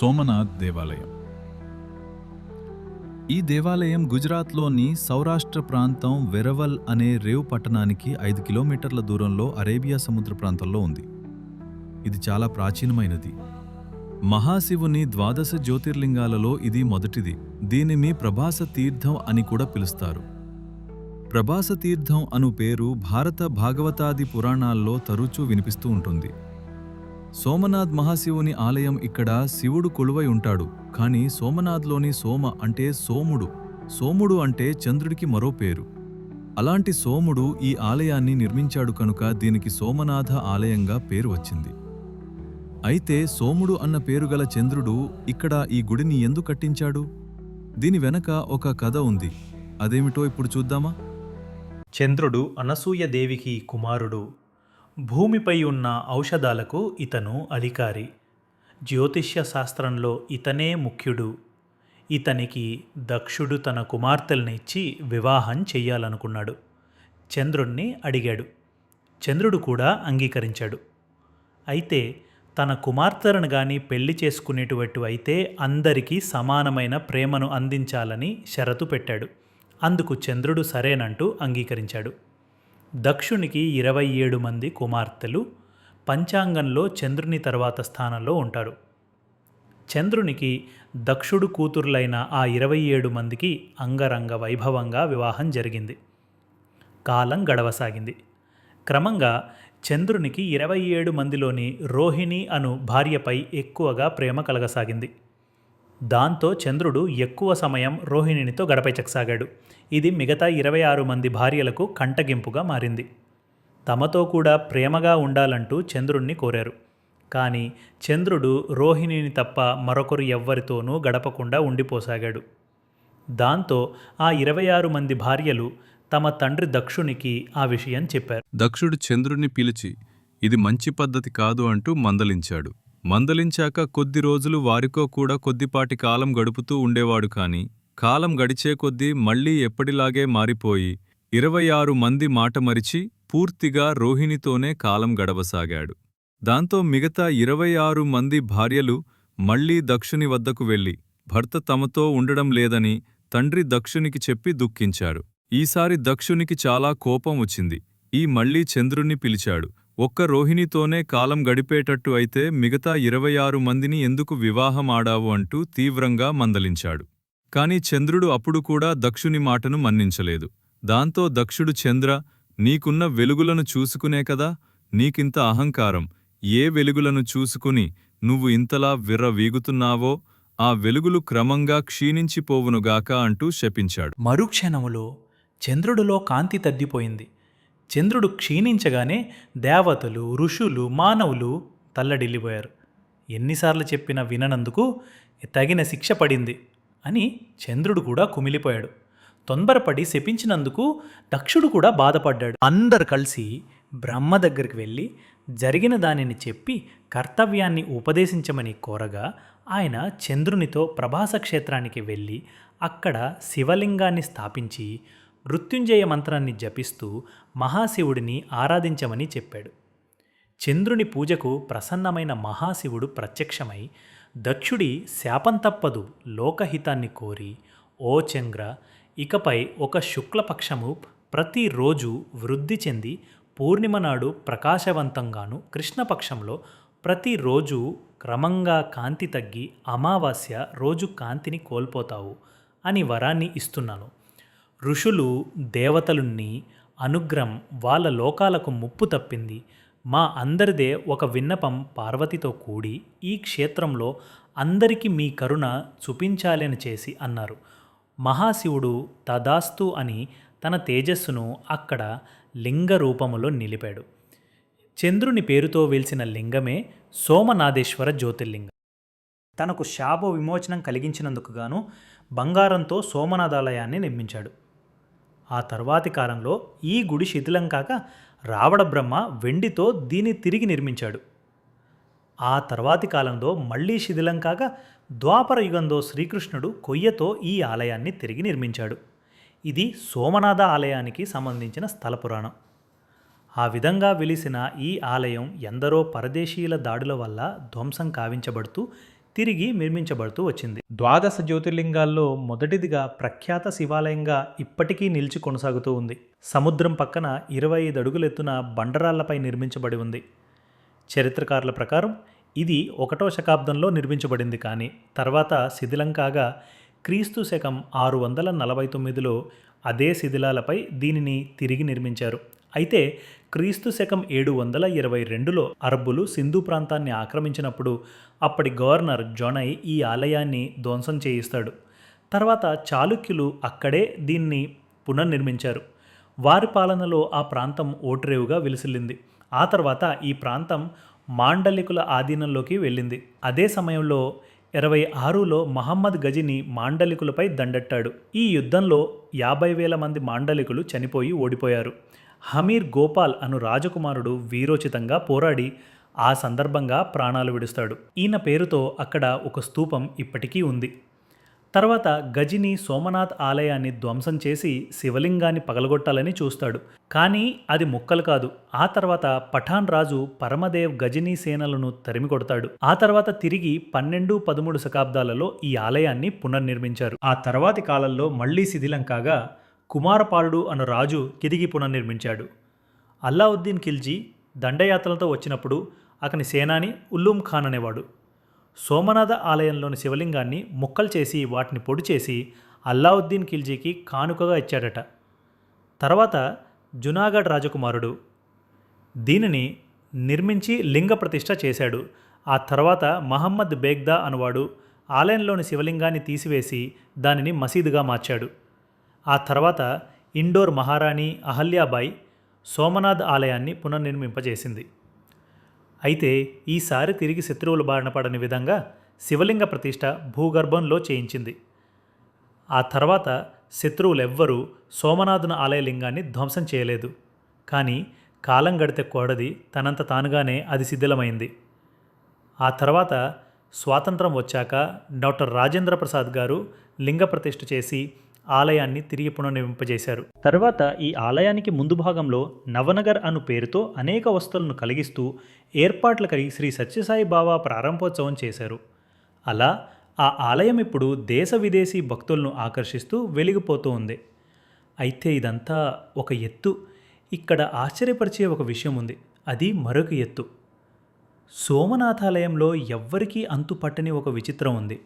సోమనాథ్ దేవాలయం. ఈ దేవాలయం గుజరాత్లోని సౌరాష్ట్ర ప్రాంతం వెరవల్ అనే రేవ్ పట్టణానికి ఐదు కిలోమీటర్ల దూరంలో అరేబియా సముద్ర ప్రాంతంలో ఉంది. ఇది చాలా ప్రాచీనమైనది. మహాశివుని ద్వాదశ జ్యోతిర్లింగాలలో ఇది మొదటిది. దీనిని ప్రభాస తీర్థం అని కూడా పిలుస్తారు. ప్రభాస తీర్థం అను పేరు భారత భాగవతాది పురాణాల్లో తరచూ వినిపిస్తూ ఉంటుంది. సోమనాథ్ మహాశివుని ఆలయం ఇక్కడ శివుడు కొలువై ఉంటాడు కానీ సోమనాథ్లోని సోమ అంటే సోముడు సోముడు అంటే చంద్రుడికి మరో పేరు. అలాంటి సోముడు ఈ ఆలయాన్ని నిర్మించాడు కనుక దీనికి సోమనాథ ఆలయంగా పేరు వచ్చింది. అయితే సోముడు అన్న పేరు గల చంద్రుడు ఇక్కడ ఈ గుడిని ఎందు కట్టించాడు? దీని వెనక ఒక కథ ఉంది అదేమిటో ఇప్పుడు చూద్దామా? చంద్రుడు అనసూయదేవికి కుమారుడు భూమిపై ఉన్న ఔషధాలకు ఇతను అధికారి. జ్యోతిష్య శాస్త్రంలో ఇతనే ముఖ్యుడు. ఇతనికి దక్షుడు తన కుమార్తెల్ని ఇచ్చి వివాహం చెయ్యాలనుకున్నాడు. చంద్రుణ్ణి అడిగాడు. చంద్రుడు కూడా అంగీకరించాడు. అయితే తన కుమార్తెలను గాని పెళ్ళి చేసుకునేటువంటి అయితే అందరికీ సమానమైన ప్రేమను అందించాలని షరతు పెట్టాడు. అందుకు చంద్రుడు సరేనంటూ అంగీకరించాడు. దక్షునికి ఇరవై ఏడు మంది కుమార్తెలు పంచాంగంలో చంద్రుని తర్వాత స్థానంలో ఉంటారు. చంద్రునికి దక్షుడు కూతురులైన ఆ ఇరవై ఏడు మందికి అంగరంగ వైభవంగా వివాహం జరిగింది. కాలం గడవసాగింది. క్రమంగా చంద్రునికి ఇరవై ఏడు మందిలోని రోహిణి అను భార్యపై ఎక్కువగా ప్రేమ కలగసాగింది. దాంతో చంద్రుడు ఎక్కువ సమయం రోహిణినితో గడపచకసాగాడు ఇది మిగతా ఇరవై ఆరు మంది భార్యలకు కంటగింపుగా మారింది. తమతో కూడా ప్రేమగా ఉండాలంటూ చంద్రుణ్ణి కోరారు. కానీ చంద్రుడు రోహిణిని తప్ప మరొకరు ఎవ్వరితోనూ గడపకుండా ఉండిపోసాగాడు. దాంతో ఆ ఇరవై ఆరు మంది భార్యలు తమ తండ్రి దక్షునికి ఆ విషయం చెప్పారు. దక్షుడు చంద్రుణ్ణి పిలిచి ఇది మంచి పద్ధతి కాదు అంటూ మందలించాడు. మందలించాక కొద్ది రోజులు వారికో కూడా కొద్దిపాటి కాలం గడుపుతూ ఉండేవాడు కాని కాలం గడిచే కొద్దీ మళ్ళీ ఎప్పటిలాగే మారిపోయి ఇరవై ఆరు మంది మాట మరిచి పూర్తిగా రోహిణితోనే కాలం గడవసాగాడు. దాంతో మిగతా ఇరవై ఆరు మంది భార్యలు మళ్ళీ దక్షుని వద్దకు వెళ్ళి భర్త తమతో ఉండడం లేదని తండ్రి దక్షునికి చెప్పి దుఃఖించారు ఈసారి దక్షునికి చాలా కోపం వచ్చింది. ఈ మళ్ళీ చంద్రుణ్ణి పిలిచాడు. ఒక్క రోహిణితోనే కాలం గడిపేటట్టు అయితే మిగతా ఇరవై ఆరు మందిని ఎందుకు వివాహమాడావు అంటూ తీవ్రంగా మందలించాడు. కాని చంద్రుడు అప్పుడు కూడా దక్షుని మాటను మన్నించలేదు. దాంతో దక్షుడు చంద్ర నీకున్న వెలుగులను చూసుకునే కదా? నీకింత అహంకారం. ఏ వెలుగులను చూసుకుని నువ్వు ఇంతలా విర్రవీగుతున్నావో ఆ వెలుగులు క్రమంగా క్షీణించిపోవునుగాక అంటూ శపించాడు. మరుక్షణములో చంద్రుడిలో కాంతి తగ్గిపోయింది చంద్రుడు క్షీణించగానే దేవతలు ఋషులు మానవులు తల్లడిల్లిపోయారు. ఎన్నిసార్లు చెప్పినా విననందుకు తగిన శిక్ష పడింది. అని చంద్రుడు కూడా కుమిలిపోయాడు. తొందరపడి శపించినందుకు దక్షుడు కూడా బాధపడ్డాడు. అందరు కలిసి బ్రహ్మ దగ్గరికి వెళ్ళి జరిగిన దానిని చెప్పి కర్తవ్యాన్ని ఉపదేశించమని కోరగా ఆయన చంద్రునితో ప్రభాస క్షేత్రానికి వెళ్ళి అక్కడ శివలింగాన్ని స్థాపించి మృత్యుంజయ మంత్రాన్ని జపిస్తూ మహాశివుడిని ఆరాధించమని చెప్పాడు. చంద్రుని పూజకు ప్రసన్నమైన మహాశివుడు ప్రత్యక్షమై దక్షుడి శాపం తప్పదు లోకహితాన్ని కోరి ఓ చంద్ర! ఇకపై ఒక శుక్లపక్షము ప్రతిరోజు వృద్ధి చెంది పూర్ణిమ నాడు ప్రకాశవంతంగాను కృష్ణపక్షంలో ప్రతిరోజు క్రమంగా కాంతి తగ్గి అమావాస్య రోజు కాంతిని కోల్పోతావు అని వరాన్ని ఇస్తున్నాను. ఋషులు దేవతలున్ని అనుగ్రహం వాళ్ళ లోకాలకు ముప్పు తప్పింది. మా అందరిదే ఒక విన్నపం పార్వతితో కూడి ఈ క్షేత్రంలో అందరికీ మీ కరుణ చూపించాలని చేసి అన్నారు. మహాశివుడు తదాస్తు అని తన తేజస్సును అక్కడ లింగ రూపములో నిలిపాడు. చంద్రుని పేరుతో వెలిసిన లింగమే సోమనాథేశ్వర జ్యోతిర్లింగం. తనకు శాప విమోచనం కలిగించినందుకు గాను బంగారంతో సోమనాథాలయాన్ని నిర్మించాడు. ఆ తర్వాతి కాలంలో ఈ గుడి శిథిలం కాక రావణ బ్రహ్మ వెండితో దీన్ని తిరిగి నిర్మించాడు. ఆ తర్వాతి కాలంలో మళ్ళీ శిథిలం కాక ద్వాపర యుగంలో శ్రీకృష్ణుడు కొయ్యతో ఈ ఆలయాన్ని తిరిగి నిర్మించాడు. ఇది సోమనాథ ఆలయానికి సంబంధించిన స్థల పురాణం. ఆ విధంగా వెలిసిన ఈ ఆలయం ఎందరో పరదేశీయుల దాడుల వల్ల ధ్వంసం కావించబడుతూ తిరిగి నిర్మించబడుతూ వచ్చింది. ద్వాదశ జ్యోతిర్లింగాల్లో మొదటిదిగా ప్రఖ్యాత శివాలయంగా ఇప్పటికీ నిలిచి కొనసాగుతూ ఉంది. సముద్రం పక్కన ఇరవై ఐదు అడుగులెత్తున బండరాళ్ళపై నిర్మించబడి ఉంది. చరిత్రకారుల ప్రకారం ఇది ఒకటో శతాబ్దంలో నిర్మించబడింది కానీ తర్వాత శిథిలం కాగా క్రీస్తు శకం ఆరు వందల నలభై తొమ్మిదిలో అదే శిథిలాలపై దీనిని తిరిగి నిర్మించారు. అయితే క్రీస్తు శకం ఏడు వందల ఇరవై రెండులో అరబ్బులు సింధు ప్రాంతాన్ని ఆక్రమించినప్పుడు అప్పటి గవర్నర్ జొనై ఈ ఆలయాన్ని ధ్వంసం చేయిస్తాడు. తర్వాత చాళుక్యులు అక్కడే దీన్ని పునర్నిర్మించారు. వారి పాలనలో ఆ ప్రాంతం ఓటరేవుగా విలిసిల్లింది. ఆ తర్వాత ఈ ప్రాంతం మాండలికుల ఆధీనంలోకి వెళ్ళింది. అదే సమయంలో ఇరవై ఆరులో మహమ్మద్ గజిని మాండలికులపై దండెట్టాడు. ఈ యుద్ధంలో యాభై వేల మంది మాండలికులు చనిపోయి ఓడిపోయారు. హమీర్ గోపాల్ అను రాజకుమారుడు వీరోచితంగా పోరాడి ఆ సందర్భంగా ప్రాణాలు విడుస్తాడు. ఈయన పేరుతో అక్కడ ఒక స్తూపం ఇప్పటికీ ఉంది. తర్వాత గజిని సోమనాథ్ ఆలయాన్ని ధ్వంసం చేసి శివలింగాన్ని పగలగొట్టాలని చూస్తాడు. కానీ అది ముక్కలు కాదు. ఆ తర్వాత పఠాన్ రాజు పరమదేవ్ గజినీ సేనలను తరిమి కొడతాడు. ఆ తర్వాత తిరిగి పన్నెండు పదమూడు శతాబ్దాలలో ఈ ఆలయాన్ని పునర్నిర్మించారు. ఆ తర్వాతి కాలంలో మళ్ళీ శిథిలం కాగా కుమారపాలుడు అను రాజు తిరిగి పునర్నిర్మించాడు. అల్లావుద్దీన్ ఖిల్జీ దండయాత్రలతో వచ్చినప్పుడు అతని సేనాని ఉల్లూం ఖాన్ అనేవాడు. సోమనాథ ఆలయంలోని శివలింగాన్ని ముక్కలు చేసి వాటిని పొడి చేసి అల్లావుద్దీన్ ఖిల్జీకి కానుకగా ఇచ్చాడట. తర్వాత జునాగఢ్ రాజకుమారుడు దీనిని నిర్మించి లింగ ప్రతిష్ఠ చేశాడు. ఆ తర్వాత మహమ్మద్ బేగ్దా అనువాడు ఆలయంలోని శివలింగాన్ని తీసివేసి దానిని మసీదుగా మార్చాడు. ఆ తర్వాత ఇండోర్ మహారాణి అహల్యాబాయి సోమనాథ్ ఆలయాన్ని పునర్నిర్మింపజేసింది. అయితే ఈసారి తిరిగి శత్రువులు బారిన పడని విధంగా శివలింగ ప్రతిష్ఠ భూగర్భంలో చేయించింది. ఆ తర్వాత శత్రువులెవ్వరూ సోమనాథున ఆలయ లింగాన్ని ధ్వంసం చేయలేదు. కానీ కాలం గడితే కోడది తనంత తానుగానే అది శిథిలమైంది. ఆ తర్వాత స్వాతంత్రం వచ్చాక డాక్టర్ రాజేంద్ర ప్రసాద్ గారు లింగ ప్రతిష్ఠ చేసి ఆలయాన్ని తిరిగి పునర్నిర్మింపజేశారు. తర్వాత ఈ ఆలయానికి ముందు భాగంలో నవనగర్ అను పేరుతో అనేక వస్తువులను కలిగిస్తూ ఏర్పాట్లకై కలిగి శ్రీ సత్యసాయి బాబా ప్రారంభోత్సవం చేశారు. అలా ఆ ఆలయం ఇప్పుడు దేశ విదేశీ భక్తులను ఆకర్షిస్తూ వెలిగిపోతూ ఉంది. అయితే ఇదంతా ఒక ఎత్తు. ఇక్కడ ఆశ్చర్యపరిచే ఒక విషయం ఉంది. అది మరొక ఎత్తు. సోమనాథాలయంలో ఎవ్వరికీ అంతు పట్టని ఒక విచిత్రం ఉంది.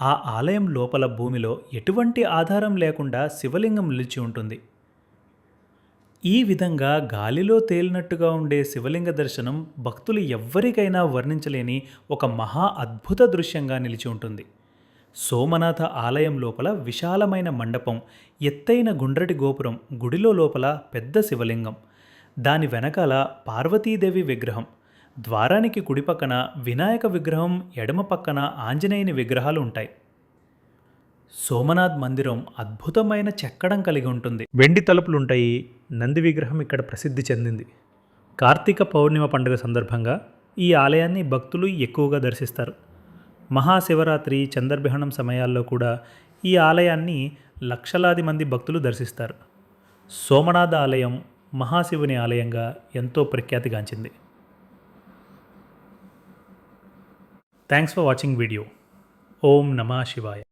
ఆ ఆలయం లోపల భూమిలో ఎటువంటి ఆధారం లేకుండా శివలింగం నిలిచి ఉంటుంది. ఈ విధంగా గాలిలో తేలినట్టుగా ఉండే శివలింగ దర్శనం భక్తులు ఎవ్వరికైనా వర్ణించలేని ఒక మహా అద్భుత దృశ్యంగా నిలిచి ఉంటుంది. సోమనాథ ఆలయం లోపల విశాలమైన మండపం ఎత్తైన గుండ్రటి గోపురం గుడిలో లోపల పెద్ద శివలింగం దాని వెనకాల పార్వతీదేవి విగ్రహం ద్వారానికి కుడి పక్కన వినాయక విగ్రహం ఎడమ పక్కన ఆంజనేయుని విగ్రహాలు ఉంటాయి. సోమనాథ్ మందిరం అద్భుతమైన చెక్కడం కలిగి ఉంటుంది. వెండి తలుపులు ఉంటాయి నంది విగ్రహం ఇక్కడ ప్రసిద్ధి చెందింది. కార్తీక పౌర్ణిమ పండుగ సందర్భంగా ఈ ఆలయాన్ని భక్తులు ఎక్కువగా దర్శిస్తారు. మహాశివరాత్రి చంద్రగ్రహణం సమయాల్లో కూడా ఈ ఆలయాన్ని లక్షలాది మంది భక్తులు దర్శిస్తారు. సోమనాథ ఆలయం మహాశివుని ఆలయంగా ఎంతో ప్రఖ్యాతిగాంచింది Thanks for watching video. Om Namah Shivaya.